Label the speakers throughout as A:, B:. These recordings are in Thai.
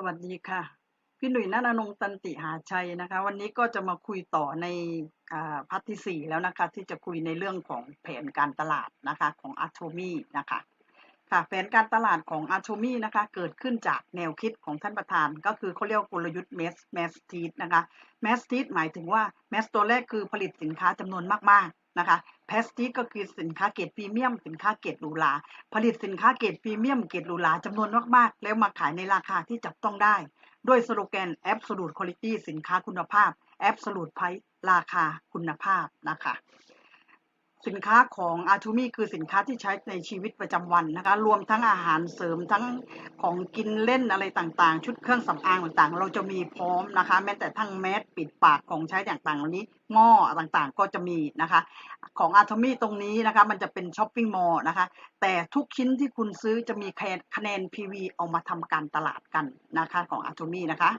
A: สวัสดีค่ะ พี่หนุ่ยนันอนงตันติหาชัยนะคะ วันนี้ก็จะมาคุยต่อในอพาร์ทที่สี่แล้วนะคะ ที่จะคุยในเรื่องของแผนการตลาดนะคะของอาร์โทมีนะคะค่ะแผนการตลาดของอาร์โทมีนะคะ เกิดขึ้นจากแนวคิดของท่านประธาน ก็คือเขาเรียกกลยุทธ์แมสแมสทีสนะคะแมสทีสหมายถึงว่าแมสตัวแรกคือผลิตสินค้าจำนวนมากๆ นะคะแพสติก็คือสินค้าเกรดพรีเมียม สินค้าเกรดหรูหราผลิตสินค้าเกรดพรีเมียมเกรดหรูหราจำนวนมากๆ แล้วมาขายในราคาที่จับต้องได้ ด้วยสโลแกน Absolute Quality สินค้าคุณภาพ Absolute Price ราคาคุณภาพนะคะ สินค้าของอาทูมี่คือสินค้าที่ใช้ในชีวิตประจำวันนะคะ รวมทั้งอาหารเสริมทั้งของกินเล่นอะไรต่างๆ ชุดเครื่องสำอางต่างๆ เราจะมีพร้อมนะคะ แม้แต่ทั้งแมสปิดปากของใช้ต่างๆเหล่านี้หม้อต่างๆก็จะมีนะคะ ของอาทูมี่ตรงนี้นะคะ มันจะเป็นช้อปปิ้งมอลล์นะคะ แต่ทุกชิ้นที่คุณซื้อจะมีคะแนน PV เอามาทำการตลาดกันนะคะ ของอาทูมี่นะคะ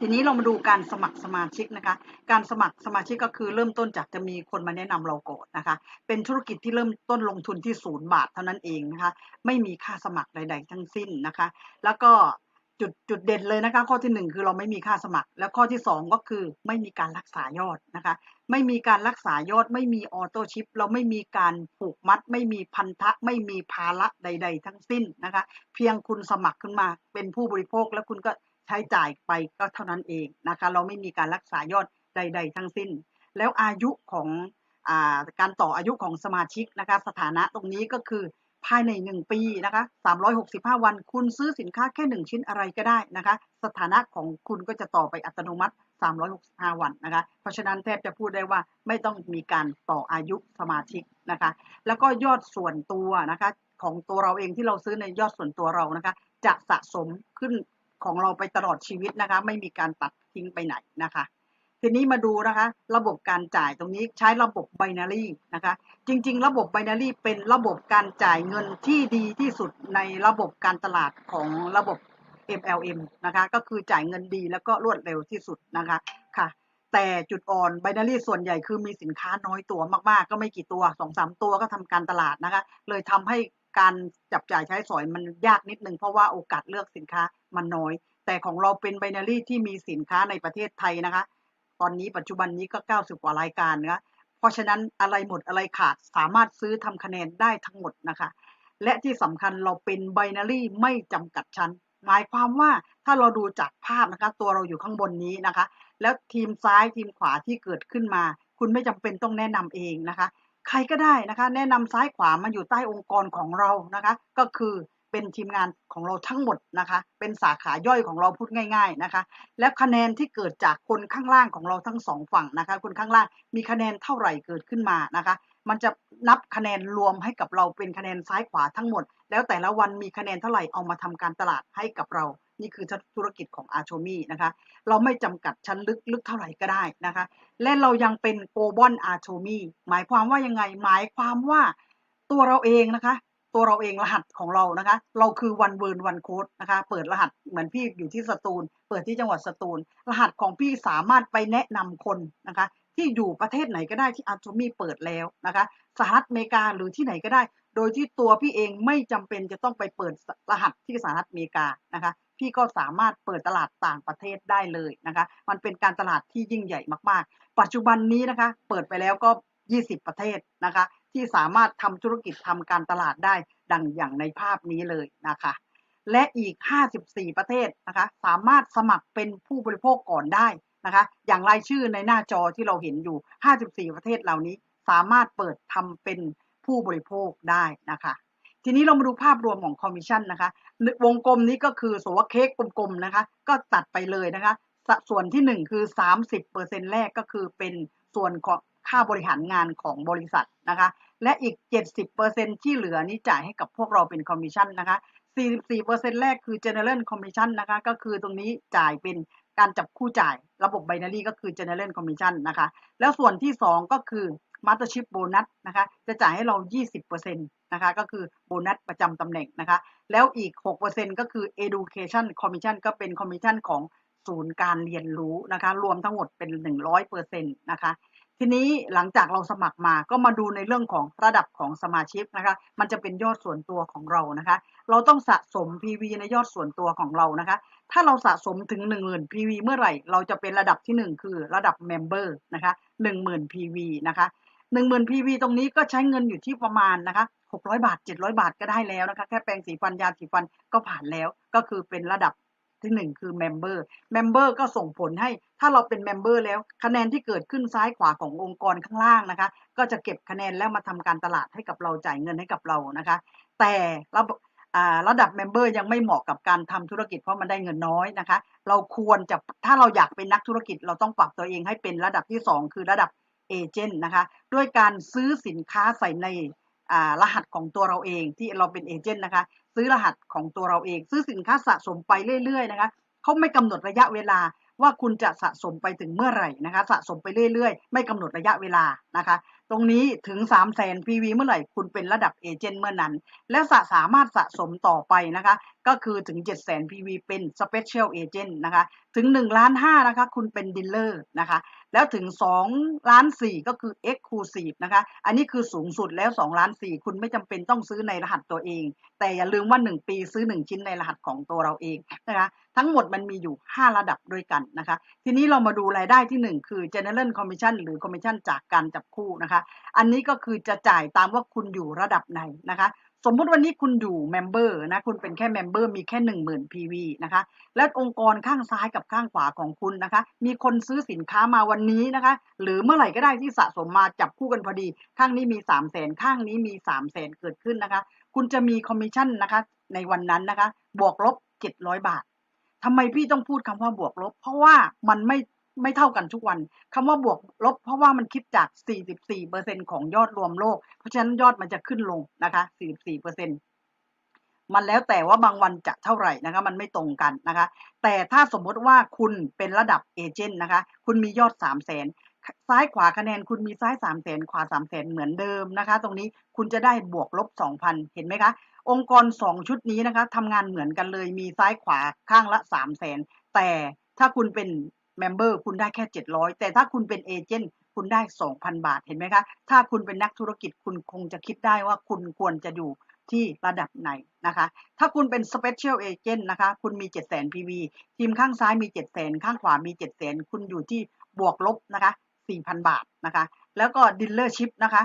A: ทีนี้เรามาดูการสมัครสมาชิกนะคะ การสมัครสมาชิกก็คือเริ่มต้นจากจะมีคนมาแนะนำเราก่อนนะคะ เป็นธุรกิจที่เริ่มต้นลงทุนที่ศูนย์บาทเท่านั้นเองนะคะ ไม่มีค่าสมัครใด ๆ ทั้งสิ้นนะคะ แล้วก็จุดจุดเด่นเลยนะคะ ข้อที่หนึ่งคือเราไม่มีค่าสมัคร แล้วข้อที่สองก็คือไม่มีการรักษายอดนะคะ ไม่มีการรักษายอด ไม่มีออโต้ชิป เราไม่มีการผูกมัด ไม่มีพันธะ ไม่มีภาระใด ๆ ทั้งสิ้นนะคะ เพียงคุณสมัครขึ้นมาเป็นผู้บริโภคแล้วคุณก็ ใช้จ่ายไปก็เท่านั้นเองนะคะ เราไม่มีการรักษายอดใด ๆ ทั้งสิ้น แล้วอายุของอาการต่ออายุของสมาชิกนะคะ สถานะตรงนี้ก็คือภายใน 1 ปีนะคะ 365 วัน คุณซื้อสินค้าแค่ 1 ชิ้นอะไรก็ได้นะคะ สถานะของคุณก็จะต่อไปอัตโนมัติ 365 วันนะคะ เพราะฉะนั้นแทบจะพูดได้ว่าไม่ต้องมีการต่ออายุสมาชิกนะคะ แล้วก็ยอดส่วนตัวนะคะของตัวเราเองที่เราซื้อในยอดส่วนตัวเรานะคะ จะสะสมขึ้น ของเราไปตลอดชีวิตนะคะ ไม่มีการตัดทิ้งไปไหนนะคะ ทีนี้มาดูนะคะ ระบบการจ่ายตรงนี้ใช้ระบบไบนารีนะคะ จริง ๆ ระบบไบนารีเป็นระบบการจ่ายเงินที่ดีที่สุดในระบบการตลาดของระบบ MLM นะคะ ก็คือจ่ายเงินดีแล้วก็รวดเร็วที่สุดนะคะค่ะแต่จุดอ่อนไบนารีส่วนใหญ่คือมีสินค้าน้อยตัวมาก ๆ ก็ไม่กี่ตัวสองสามตัวก็ทำการตลาดนะคะ เลยทำให้การจับจ่ายใช้สอยมันยากนิดนึงเพราะว่าโอกาสเลือกสินค้า มันน้อย แต่ของเราเป็นไบนารี่ที่มีสินค้าในประเทศไทยนะคะ ตอนนี้ปัจจุบันนี้ก็ 90 กว่ารายการนะคะเพราะฉะนั้นอะไรหมดอะไรขาดสามารถซื้อทำคะแนนได้ทั้งหมดนะคะ และที่สำคัญเราเป็นไบนารี่ไม่จำกัดชั้นหมายความว่าถ้าเราดูจากภาพนะคะ ตัวเราอยู่ข้างบนนี้นะคะ แล้วทีมซ้ายทีมขวาที่เกิดขึ้นมา คุณไม่จำเป็นต้องแนะนำเองนะคะ ใครก็ได้นะคะ แนะนำซ้ายขวามาอยู่ใต้องค์กรของเรานะคะ ก็คือ เป็นทีมงานของเราทั้งหมดนะคะ เป็นสาขาย่อยของเราพูดง่าย ๆนะคะ และคะแนนที่เกิดจากคนข้างล่างของเราทั้งสองฝั่งนะคะ คนข้างล่างมีคะแนนเท่าไหร่เกิดขึ้นมานะคะ มันจะนับคะแนนรวมให้กับเราเป็นคะแนนซ้ายขวาทั้งหมด แล้วแต่ละวันมีคะแนนเท่าไหร่เอามาทำการตลาดให้กับเรา นี่คือธุรกิจของอาโชมี่นะคะ เราไม่จำกัดชั้นลึกลึกเท่าไหร่ก็ได้นะคะ และเรายังเป็นโกลบอลอาโชมี่หมายความว่ายังไงหมายความว่าตัวเราเองนะคะ ตัวเราเองรหัสของเรานะคะ เราคือวันเวิร์นวันโค้ดนะคะ เปิดรหัสเหมือนพี่อยู่ที่สตูล เปิดที่จังหวัดสตูล รหัสของพี่สามารถไปแนะนำคนนะคะ ที่อยู่ประเทศไหนก็ได้ที่อาโชมีเปิดแล้วนะคะสหรัฐอเมริกาหรือที่ไหนก็ได้ โดยที่ตัวพี่เองไม่จำเป็นจะต้องไปเปิดรหัสที่สหรัฐอเมริกานะคะพี่ก็สามารถเปิดตลาดต่างประเทศได้เลยนะคะ มันเป็นการตลาดที่ยิ่งใหญ่มากๆ ปัจจุบันนี้นะคะ เปิดไปแล้วก็ 20 ประเทศนะคะ ที่สามารถทำธุรกิจทำการตลาดได้ดังอย่างในภาพนี้เลยนะคะ และอีก 54 ประเทศนะคะสามารถสมัครเป็นผู้บริโภคก่อนได้นะคะ อย่างรายชื่อในหน้าจอที่เราเห็นอยู่ 54 ประเทศเหล่านี้สามารถเปิดทำเป็นผู้บริโภคได้นะคะ ทีนี้เรามาดูภาพรวมของคอมมิชชั่นนะคะ วงกลมนี้ก็คือสวเค้กกลมๆนะคะ ก็ตัดไปเลยนะคะ ส่วนที่ 1 คือ 30%แรกก็คือเป็นส่วนของค่าบริหารงานของบริษัทนะคะ และอีก 70%ที่เหลือนี้จ่ายให้กับพวกเราเป็นคอมมิชชั่นนะคะ 44%แรกคือ general commission นะคะ ก็คือตรงนี้จ่ายเป็นการจับคู่จ่ายระบบ binary ก็คือ general commission นะคะ แล้วส่วนที่ 2 ก็คือ mastership bonus นะคะ จะจ่ายให้เรา 20%นะคะ ก็คือโบนัสประจำตำแหน่งนะคะ แล้วอีก 6%ก็คือ education commission ก็เป็น commission ของศูนย์การเรียนรู้นะคะ รวมทั้งหมดเป็น 100%นะคะ ทีนี้หลังจากเราสมัครมาก็มาดูในเรื่องของระดับของสมาชิกนะคะ มันจะเป็นยอดส่วนตัวของเรานะคะ เราต้องสะสม PV ในยอดส่วนตัวของเรานะคะ ถ้าเราสะสมถึง 10,000 PV เมื่อไหร่ เราจะเป็นระดับที่ 1 คือระดับ Member นะคะ10,000 PV นะคะ10,000 PV ตรงนี้ก็ใช้เงินอยู่ที่ประมาณนะคะ600 บาท 700 บาทก็ได้แล้วนะคะ แค่แปรงสีฟันยาสีฟันก็ผ่านแล้ว ก็คือเป็นระดับ ที่1คือ Member Member ก็ส่งผลให้ถ้าเราเป็น Member แล้วคะแนนที่เกิดขึ้นซ้ายขวาขององค์กรข้างล่างนะคะ ก็จะเก็บคะแนนแล้วมาทำการตลาดให้กับเราจ่ายเงินให้กับเรานะคะ แต่ระบบอ่าระดับ Member ยังไม่เหมาะกับการทำธุรกิจเพราะมันได้เงินน้อยนะคะ เราควรจะถ้าเราอยากเป็นนักธุรกิจเราต้องปรับตัวเองให้เป็นระดับที่ 2 คือระดับเอเจนต์นะคะด้วยการซื้อสินค้าใส่ในรหัสของตัวเราเองที่เราเป็นเอเจนต์นะคะ ซื้อรหัสของตัวเราเอง ซื้อสินค้าสะสมไปเรื่อยๆนะคะเขาไม่กำหนดระยะเวลาว่าคุณจะสะสมไปถึงเมื่อไหร่นะคะสะสมไปเรื่อยๆ ไม่กำหนดระยะเวลานะคะ ตรงนี้ถึง 3 0 0แสน PV เมื่อไหร่ คุณเป็นระดับเอเจนต์เมื่อนั้น และสะสามารถสะสมต่อไปนะคะ ก็คือถึง 7 0 0แสน PV เป็น Special Agent นะคะ ถึง1ล้าน5นะคะ คุณเป็นดีลเลอร์นะคะ แล้วถึง2ล้าน4ก็คือ Exclusive นะคะ อันนี้คือสูงสุดแล้ว2ล้าน4คุณไม่จำเป็นต้องซื้อในรหัสตัวเอง แต่อย่าลืมว่า 1 ปีซื้อ 1 ชิ้นในรหัสของตัวเราเองนะคะ ทั้งหมดมันมีอยู่ 5 ระดับด้วยกันนะคะ ทีนี้เรามาดูรายได้ที่ 1 คือ General Commission หรือ Commission จากการจับคู่นะคะ อันนี้ก็คือจะจ่ายตามว่าคุณอยู่ระดับไหนนะคะ สมมุติวันนี้คุณอยู่เมมเบอร์นะคุณเป็นแค่เมมเบอร์มีแค่10,000 PV นะคะ และองค์กรข้างซ้ายกับข้างขวาของคุณนะคะ มีคนซื้อสินค้ามาวันนี้นะคะ หรือเมื่อไหร่ก็ได้ที่สะสมมาจับคู่กันพอดี ข้างนี้มี3 0 0แสนข้างนี้มี3 0 0แสนเกิดขึ้นนะคะ คุณจะมีคอมมิชชั่นนะคะ ในวันนั้นนะคะ บวกลบ700บาททำไมพี่ต้องพูดคำว่าบวกลบ เพราะว่ามันไม่ ไม่เท่ากันทุกวันคำว่าบวกลบ เพราะว่ามันคิดจาก 44%ของยอดรวมโลก เพราะฉะนั้นยอดมันจะขึ้นลงนะคะ 44%มันแล้วแต่ว่าบางวันจะเท่าไหร่นะคะ มันไม่ตรงกันนะคะ แต่ถ้าสมมติว่าคุณเป็นระดับเอเจนต์นะคะ คุณมียอด 3 0 0แสนซ้ายขวาคะแนนคุณมีซ้าย3 0 0แสนขวา3 0 0แสนเหมือนเดิมนะคะ ตรงนี้คุณจะได้บวกลบ 2,000 เห็นไหมคะ องค์กร 2 ชุดนี้นะคะทำงานเหมือนกันเลยมีซ้ายขวาข้างละ3 0 0แสนแต่ถ้าคุณเป็น เมมเบอร์คุณได้แค่ 700 แต่ถ้าคุณเป็นเอเจนต์คุณได้ 2,000 บาทเห็นไหมคะ ถ้าคุณเป็นนักธุรกิจคุณคงจะคิดได้ว่าคุณควรจะอยู่ที่ระดับไหนนะคะ ถ้าคุณเป็น Special Agent นะคะ คุณมี 700,000 PV ทีมข้างซ้ายมี 700,000 ข้างขวามี 700,000 คุณอยู่ที่บวกลบนะคะ 4,000 บาทนะคะ แล้วก็ Dealership นะคะ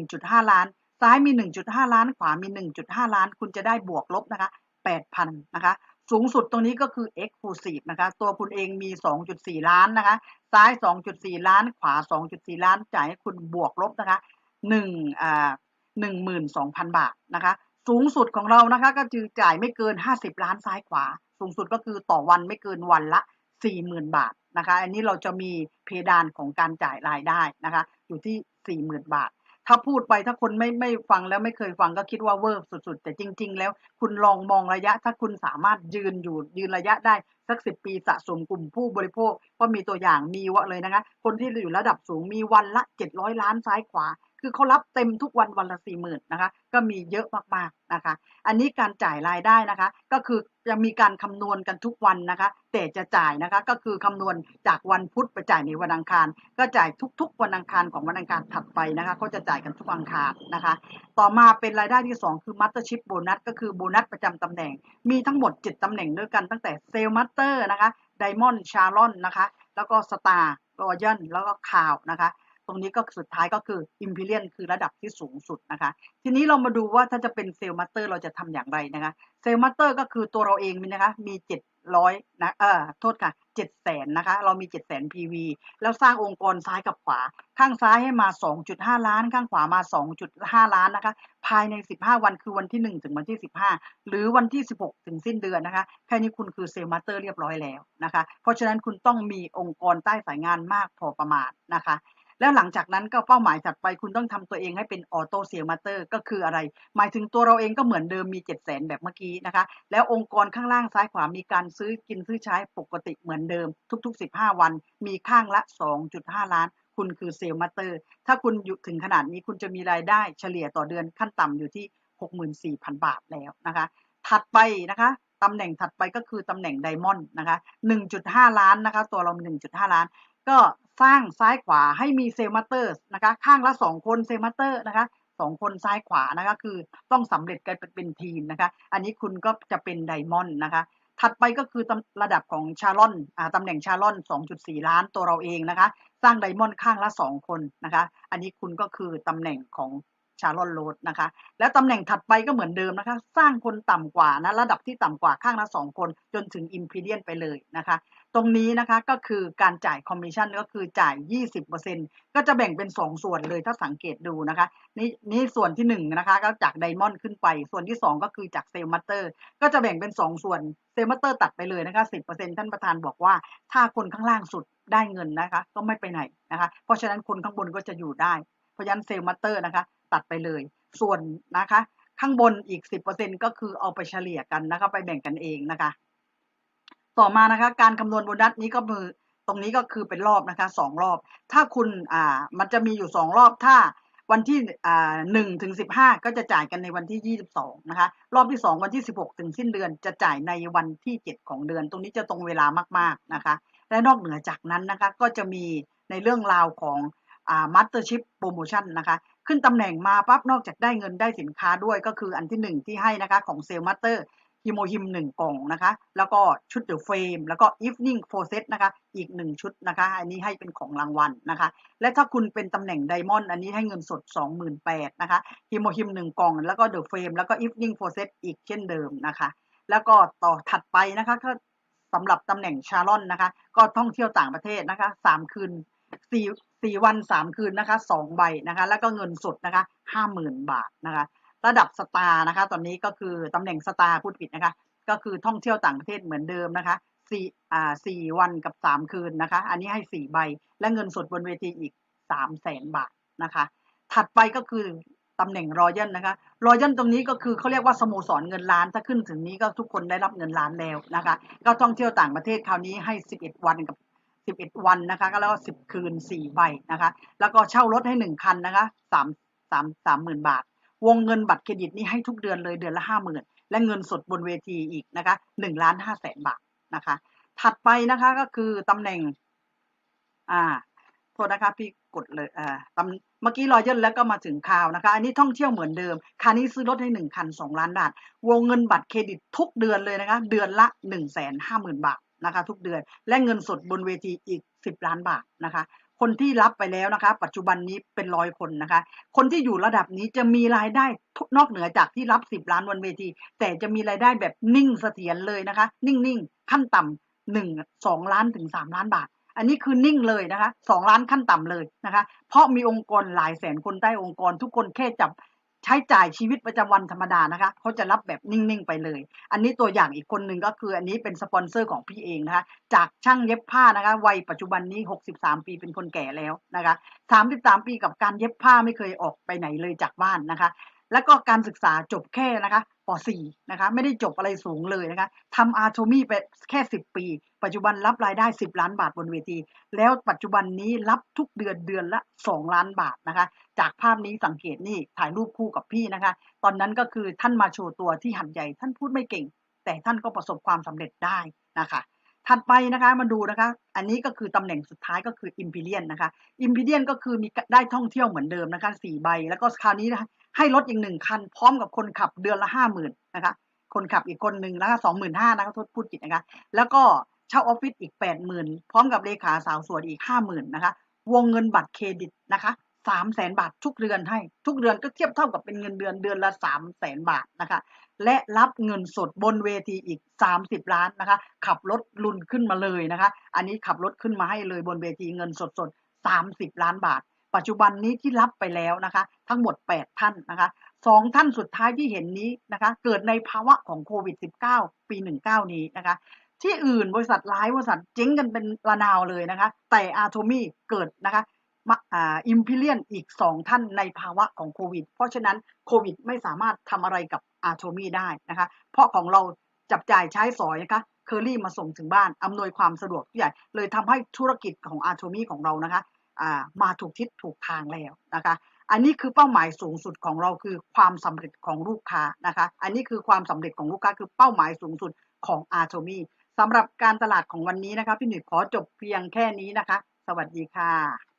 A: 1.5 ล้าน ซ้ายมี 1.5 ล้าน ขวามี 1.5 ล้าน คุณจะได้บวกลบนะคะ 8,000 นะคะ สูงสุดตรงนี้ก็คือ Exclusive นะคะ ตัวคุณเองมี 2.4 ล้านนะคะ ซ้าย 2.4 ล้าน ขวา 2.4 ล้าน จ่ายให้คุณบวกลบนะคะ1อ่า12,000 บาทนะคะ สูงสุดของเรานะคะก็คือจ่ายไม่เกิน 50 ล้านซ้ายขวา สูงสุดก็คือต่อวันไม่เกินวันละ 40,000 บาทนะคะ อันนี้เราจะมีเพดานของการจ่ายรายได้นะคะ อยู่ที่ 40,000 บาท ถ้าพูดไปถ้าคนไม่ไม่ฟังแล้วไม่เคยฟังก็คิดว่าเวอร์สุด ๆ แต่จริง ๆ แล้วคุณลองมองระยะ ถ้าคุณสามารถยืนอยู่ยืนระยะได้สักสิปีสะสมกลุ่มผู้บริโภคก็มีตัวอย่างมีวะเลยนะคะ คนที่อยู่ระดับสูงมีวันละ 700 ล้านซ้ายขวา คือเขารับเต็มทุกวันวันละสี่หมื่นนะคะ ก็มีเยอะมากๆนะคะ อันนี้การจ่ายรายได้นะคะ ก็คือจะมีการคำนวณกันทุกวันนะคะ แต่จะจ่ายนะคะก็คือคำนวณจากวันพุธไปจ่ายในวันอังคาร ก็จ่ายทุกๆวันอังคารของวันอังคารถัดไปนะคะเขาจะจ่ายกันทุกอังคารนะคะ ต่อมาเป็นรายได้ที่ 2 คือมัตเตอร์ชิพโบนัสก็คือโบนัสประจำตำแหน่ง มีทั้งหมด 7ตำแหน่งด้วยกันตั้งแต่เซลล์มัตเตอร์นะคะไดมอนด์ชาร์ลอนนะคะ แล้วก็สตาร์รอยัลแล้วก็คาวนะคะ ตรงนี้ก็สุดท้ายก็คือ Imperial คือระดับที่สูงสุดนะคะ ทีนี้เรามาดูว่าถ้าจะเป็นเซลล์มัตเตอร์เราจะทำอย่างไรนะคะ เซลล์มัตเตอร์ก็คือตัวเราเองนะคะ มี700นะเออโทษค่ะ7แสนนะคะ เรามี7 0 0 0 0 PV แล้วสร้างองค์กรซ้ายกับขวา ข้างซ้ายให้มา 2.5 ล้าน ข้างขวามา 2.5 ล้านนะคะ ภายใน 15 วันคือวันที่ 1 ถึงวันที่ 15 หรือวันที่ 16 ถึงสิ้นเดือนนะคะ แค่นี้คุณคือเซลล์มัตเตอร์เรียบร้อยแล้วนะคะ เพราะฉะนั้นคุณต้องมีองค์กรใต้สายงานมากพอประมาณนะคะ แล้วหลังจากนั้นก็เป้าหมายถัดไปคุณต้องทำตัวเองให้เป็นออโต้เซลมาเตอร์ก็คืออะไร หมายถึงตัวเราเองก็เหมือนเดิมมี 7 0 0 0 0แบบเมื่อกี้นะคะ แล้วองค์กรข้างล่างซ้ายขวามีการซื้อกินซื้อใช้ปกติเหมือนเดิม ทุก ๆ 15 วัน มีข้างละ 2.5 ล้านคุณคือเซลมาเตอร์ ถ้าคุณอยู่ถึงขนาดนี้คุณจะมีรายได้เฉลี่ยต่อเดือนขั้นต่ำอยู่ที่ 64,000 บาทแล้วนะคะ ถัดไปนะคะตำแหน่งถัดไปก็คือตำแหน่งไดมอนด์นะคะ 1.5 ล้านนะคะ ตัวเรา 1.5 ล้าน ก็ สร้างซ้ายขวาให้มีเซลล์มาสเตอร์นะคะข้างละสองคนเซลล์มาสเตอร์นะคะสองคนซ้ายขวานะคะคือต้องสำเร็จกันเป็นทีมนะคะ อันนี้คุณก็จะเป็นไดมอนด์นะคะ ถัดไปก็คือตำระดับของชาลอนอ่าตำแหน่งชาลอน 2.4 ล้านตัวเราเองนะคะ สร้างไดมอนด์ข้างละ 2 คนนะคะ อันนี้คุณก็คือตำแหน่งของ ชาลอนโรดนะคะ แล้วตำแหน่งถัดไปก็เหมือนเดิมนะคะ สร้างคนต่ำกว่านะระดับที่ต่ำกว่าข้างละ2คนจนถึงอิมพีเรียนไปเลยนะคะ ตรงนี้นะคะก็คือการจ่ายคอมมิชชั่นก็คือจ่าย 20%ก็จะแบ่งเป็น 2 ส่วนเลยถ้าสังเกตดูนะคะนี่นี่ส่วนที่1นะคะก็จากไดมอนด์ขึ้นไป ส่วนที่ 2 ก็คือจากเซลล์มัตเตอร์ก็จะแบ่งเป็น 2 ส่วนเซลล์มัตเตอร์ตัดไปเลยนะคะ10%ท่านประธานบอกว่าถ้าคนข้างล่างสุดได้เงินนะคะ ก็ไม่ไปไหนนะคะ เพราะฉะนั้นคนข้างบนก็จะอยู่ได้เพราะฉะนั้นเซลล์มัตเตอร์นะคะ ตัดไปเลย ส่วนนะคะ ข้างบนอีก 10%ก็คือเอาไปเฉลี่ยกันนะคะ ไปแบ่งกันเองนะคะ ต่อมานะคะ การคำนวณโบนัสนี้ก็มือตรงนี้ก็คือเป็นรอบนะคะสองรอบ ถ้าคุณอ่ามันจะมีอยู่สองรอบถ้าวันที่อ่าหนึ่งถึงสิบห้าก็จะจ่ายกันในวันที่ยี่สิบสองนะคะ รอบที่สองวันที่สิบหกถึงสิ้นเดือน จะจ่ายในวันที่เจ็ดของเดือน ตรงนี้จะตรงเวลามากๆนะคะ และนอกเหนือจากนั้นนะคะ ก็จะมีในเรื่องราวของอ่ามัตเตอร์ชิพโปรโมชั่นนะคะ ขึ้นตำแหน่งมาปั๊บนอกจากได้เงินได้สินค้าด้วยก็คืออันที่หนึ่งที่ให้นะคะของเซลล์มัตเตอร์ฮิโมฮิมหนึ่งกล่องนะคะ แล้วก็ชุดเดอะเฟรมแล้วก็อีฟนิ่งโฟเซตนะคะ อีกหนึ่งชุดนะคะ อันนี้ให้เป็นของรางวัลนะคะ และถ้าคุณเป็นตำแหน่งไดมอนด์อันนี้ให้เงินสด 28,000นะคะฮิโมฮิมหนึ่งกล่อง แล้วก็เดอะเฟรมแล้วก็อีฟนิ่งโฟเซตอีกเช่นเดิมนะคะ แล้วก็ต่อถัดไปนะคะก็สำหรับตำแหน่งชาลอนนะคะ ก็ท่องเที่ยวต่างประเทศนะคะสามคืน สี่สี่วันสามคืนนะคะสองใบนะคะ แล้วก็เงินสดนะคะห้าหมื่นบาทนะคะ ระดับสตาร์นะคะ ตอนนี้ก็คือตำแหน่งสตาร์พูดผิดนะคะ ก็คือท่องเที่ยวต่างประเทศเหมือนเดิมนะคะสี่อ่าสี่วันกับสามคืนนะคะ อันนี้ให้สี่ใบ และเงินสดบนเวทีอีกสามแสนบาทนะคะ ถัดไปก็คือตำแหน่งรอยัลนะคะรอยัลตรงนี้ก็คือเขาเรียกว่าสโมสรเงินล้าน ถ้าขึ้นถึงนี้ก็ทุกคนได้รับเงินล้านแล้วนะคะ ก็ท่องเที่ยวต่างประเทศคราวนี้ให้ 11 วันกับ 11 วันนะคะก็แล้วก็10 คืน 4 ใบนะคะ แล้วก็เช่ารถให้ 1 คันนะคะ3 3 3 0,000 บาท วงเงินบัตรเครดิตนี่ให้ทุกเดือนเลยเดือนละ 50,000 และเงินสดบนเวทีอีกนะคะ1ล้าน5แสนบาทนะคะ ถัดไปนะคะก็คือตำแหน่งอ่าโทษนะคะพี่กดเลยอ่าตำเมื่อกี้รอยเย่นแล้วก็มาถึงข่าวนะคะ อันนี้ท่องเที่ยวเหมือนเดิมคันนี้ซื้อรถให้หนึ่งคันสองล้านบาท วงเงินบัตรเครดิตทุกเดือนเลยนะคะ เดือนละหนึ่งแสนห้าหมื่นบาท นะคะ ทุกเดือน และเงินสดบนเวทีอีกสิบล้านบาทนะคะ คนที่รับไปแล้วนะคะ ปัจจุบันนี้เป็นร้อยคนนะคะ คนที่อยู่ระดับนี้จะมีรายได้นอกเหนือจากที่รับสิบล้านบนเวที แต่จะมีรายได้แบบนิ่งเสถียรเลยนะคะ นิ่งๆขั้นต่ำหนึ่งสองล้านถึงสามล้านบาทอันนี้คือนิ่งเลยนะคะสองล้านขั้นต่ำเลยนะคะ เพราะมีองค์กรหลายแสนคนใต้องค์กรทุกคนแค่จับ ใช้จ่ายชีวิตประจำวันธรรมดานะคะเขาจะรับแบบนิ่งๆไปเลย อันนี้ตัวอย่างอีกคนหนึ่งก็คืออันนี้เป็นสปอนเซอร์ของพี่เองนะคะจากช่างเย็บผ้านะคะวัยปัจจุบันนี้ 63 ปีเป็นคนแก่แล้วนะคะ 33 ปีกับการเย็บผ้าไม่เคยออกไปไหนเลยจากบ้านนะคะ แล้วก็การศึกษาจบแค่นะคะป .4 นะคะไม่ได้จบอะไรสูงเลยนะคะทำอาร์โทมีไปแค่ 10 ปี ปัจจุบันรับรายได้ 10 ล้านบาทบนเวที แล้วปัจจุบันนี้รับทุกเดือนเดือนละ 2 ล้านบาทนะคะ จากภาพนี้สังเกตนี่ถ่ายรูปคู่กับพี่นะคะ ตอนนั้นก็คือท่านมาโชว์ตัวที่หัดใหญ่ ท่านพูดไม่เก่ง แต่ท่านก็ประสบความสำเร็จได้นะคะถัดไปนะคะมาดูนะคะ อันนี้ก็คือตำแหน่งสุดท้ายก็คือ i m p e r i a l นนะคะ i m p e r i a l ก็คือมีได้ท่องเที่ยวเหมือนเดิมนะคะสี่ใบ แล้วก็คราวนี้นะคะ ให้รถอีกหนึ่งคัน พร้อมกับคนขับเดือนละห้าหมื่นนะคะ คนขับอีกคนหนึ่งแล้วก็สองหมื่นห้านะคะโทษพูดผิดนะคะ แล้วก็เช่าออฟฟิศอีกแปดหมื่นพร้อมกับเลขาสาวสวยอีกห้าหมื่นนะคะ วงเงินบัตรเครดิตนะคะสามแสนบาททุกเดือนให้ ทุกเดือนก็เทียบเท่ากับเป็นเงินเดือนเดือนละสามแสนบาทนะคะ และรับเงินสดบนเวทีอีก30ล้านนะคะ ขับรถลุนขึ้นมาเลยนะคะ อันนี้ขับรถขึ้นมาให้เลยบนเวทีเงินสดสด30ล้านบาท ปัจจุบันนี้ที่รับไปแล้วนะคะ ทั้งหมด 8 ท่านนะคะสองท่านสุดท้ายที่เห็นนี้นะคะ เกิดในภาวะของโควิด -19 ปี 19 นี้นะคะ ที่อื่นบริษัทหลายบริษัทเจ๊งกันเป็นระนาวเลยนะคะ แต่อาโทมี่เกิดนะคะมาอิมพิเลียนอีก 2 ท่านในภาวะของโควิด เพราะฉะนั้นโควิดไม่สามารถทำอะไรกับอาโทมี่ได้นะคะ เพราะของเราจับจ่ายใช้สอยนะคะเคอรี่มาส่งถึงบ้าน อำนวยความสะดวกทุกอย่างเลยทำให้ธุรกิจของอาโทมี่ของเรานะคะ มาถูกทิศถูกทางแล้วนะคะ อันนี้คือเป้าหมายสูงสุดของเราคือความสำเร็จของลูกค้านะคะ อันนี้คือความสำเร็จของลูกค้าคือเป้าหมายสูงสุดของอาโทมีสำหรับการตลาดของวันนี้นะคะพี่หนุ่ยขอจบเพียงแค่นี้นะคะ สวัสดีค่ะ